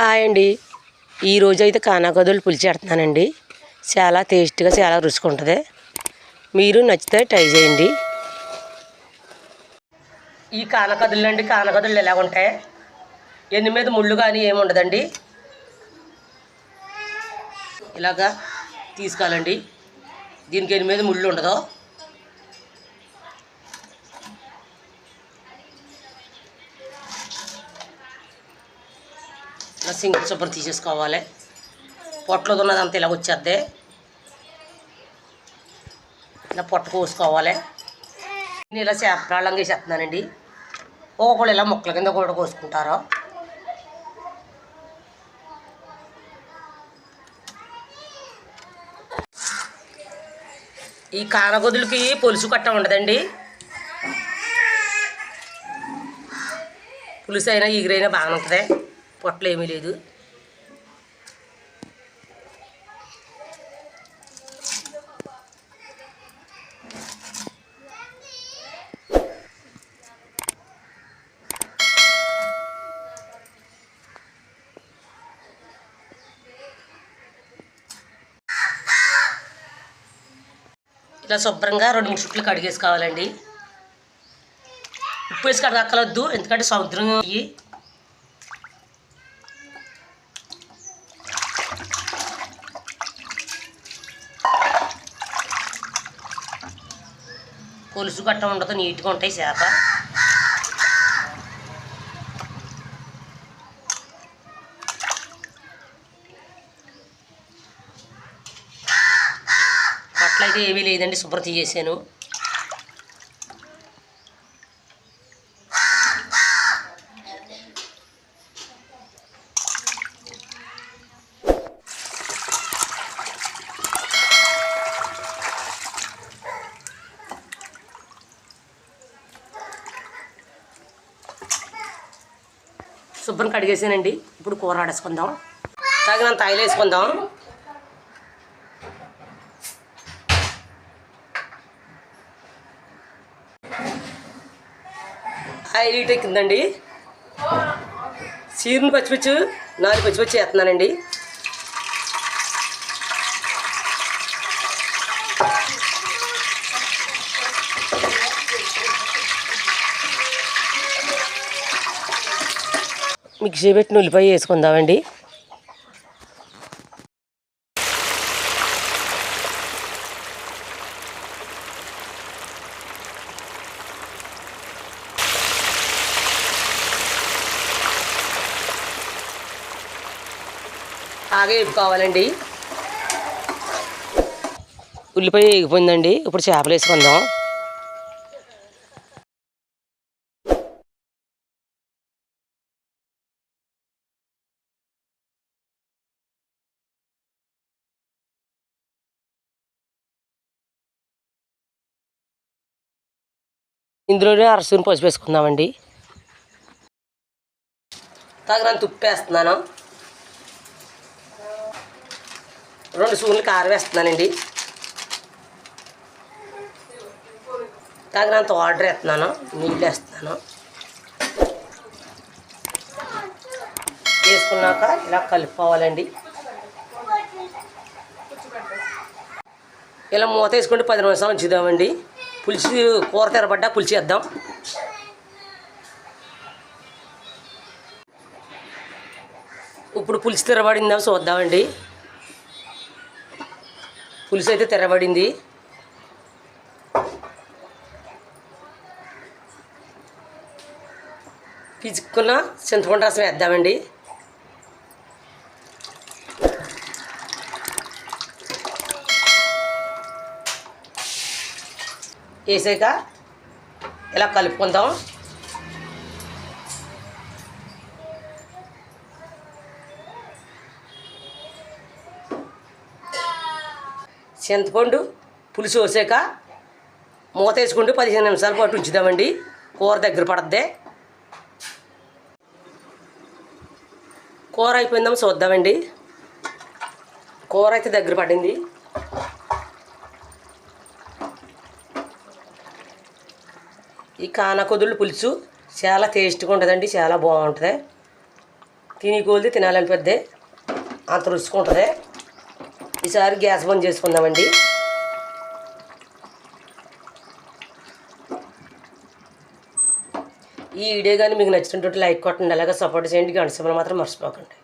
Hi అండి. ఈరోజు అయితే కానాకదులు పులిచేస్తున్నానండి చాలా టేస్ట్గా చాలా రుచిగా ఉంటుంది మీరు నచ్చితే ట్రై చేయండి. ఈ కానకదులు అండి కానకదులు ఎలా ఉంటాయి? ఎన్ని మీద ముళ్ళు కానీ ఏమి ఉండదండి. ఇలాగా తీసుకోవాలండి దీనికి ఎన్ని మీద ముళ్ళు ఉండదు. ఇలా సింగిల్ శుభ్రం తీసేసుకోవాలి. పొట్టలో ఉన్నదంతా ఇలా వచ్చేద్ది. ఇలా పొట్ట కోసుకోవాలి. నేను ఇలా చేపరాళ్ళంగా వేసేస్తున్నానండి. ఒక్కొక్కళ్ళు ఇలా ముక్కల కింద కూడా కోసుకుంటారు. ఈ కానగొదులకి పులుసు కట్ట ఉండదండి. పులుసు అయినా ఎగిరైనా బాగానే ఉంటుంది. పొట్టలు ఏమీ లేదు. ఇలా శుభ్రంగా రెండు మూడు చుట్లు కడిగేసుకోవాలండి. ఉప్పు వేసి కడగక్కలొద్దు ఎందుకంటే సముద్రం పులుసు గట్ట ఉండదు నీట్గా ఉంటాయి చేప. అట్లయితే ఏమీ లేదండి శుభ్రత చేశాను శుభ్రం కడిగేసానండి. ఇప్పుడు కూర ఆడేసుకుందాం. తగినంత ఆయిల్ వేసుకుందాం. Oil heat ఎక్కిందండి. సీరుని పచ్చిమిర్చి నాలుగు పచ్చిమిర్చి వేస్తున్నానండి. మిక్సీ పెట్టిన ఉల్లిపాయ వేసుకుందామండి. బాగా వేపుకోవాలండి. ఉల్లిపాయ వేగిపోయిందండి. ఇప్పుడు చేపలు వేసుకుందాం. ఇందులోనే అరసూని పసుపు వేసుకుందామండి. తగినంత ఉప్పు వేస్తున్నాను రెండు స్పూన్లు కారం వేస్తున్నానండి. తగినంత వాటర్ వేస్తున్నాను. నీళ్ళు వేస్తున్నాను. వేసుకున్నాక ఇలా కలుపుకోవాలండి. ఇలా మూత వేసుకుంటే పది నిమిషాలు ఉంచుదామండి. పులుసు కూర తెరబడ్డా పులుసు వేద్దాం. ఇప్పుడు పులుసు తెరబడిందా చూద్దామండి. పులిసి అయితే తెరబడింది. పిచ్చుకున్న చింతపండు రసం వేద్దామండి. వేసాక ఇలా కలుపుకుందాం. చింతపండు పులుసు వేసాక మూత వేసుకుంటూ పదిహేను నిమిషాల పాటు ఉంచుదామండి. కూర దగ్గర పడద్దే. కూర అయిపోయిందాం చూద్దామండి. కూర అయితే దగ్గర పడింది. ఈ కానకొదుళ్ళు పులుసు చాలా టేస్ట్గా ఉంటుందండి చాలా బాగుంటుంది. తిని కోల్ది తినాలనిపిద్ది. అంత రుచుకుంటుంది ఈసారి గ్యాస్ బంద్ చేసుకుందామండి. ఈ వీడియో కానీ మీకు నచ్చినటువంటి లైక్ కొట్టండి అలాగే సపోర్ట్ చేయండి. గంట సమయంలో మాత్రం మర్చిపోకండి.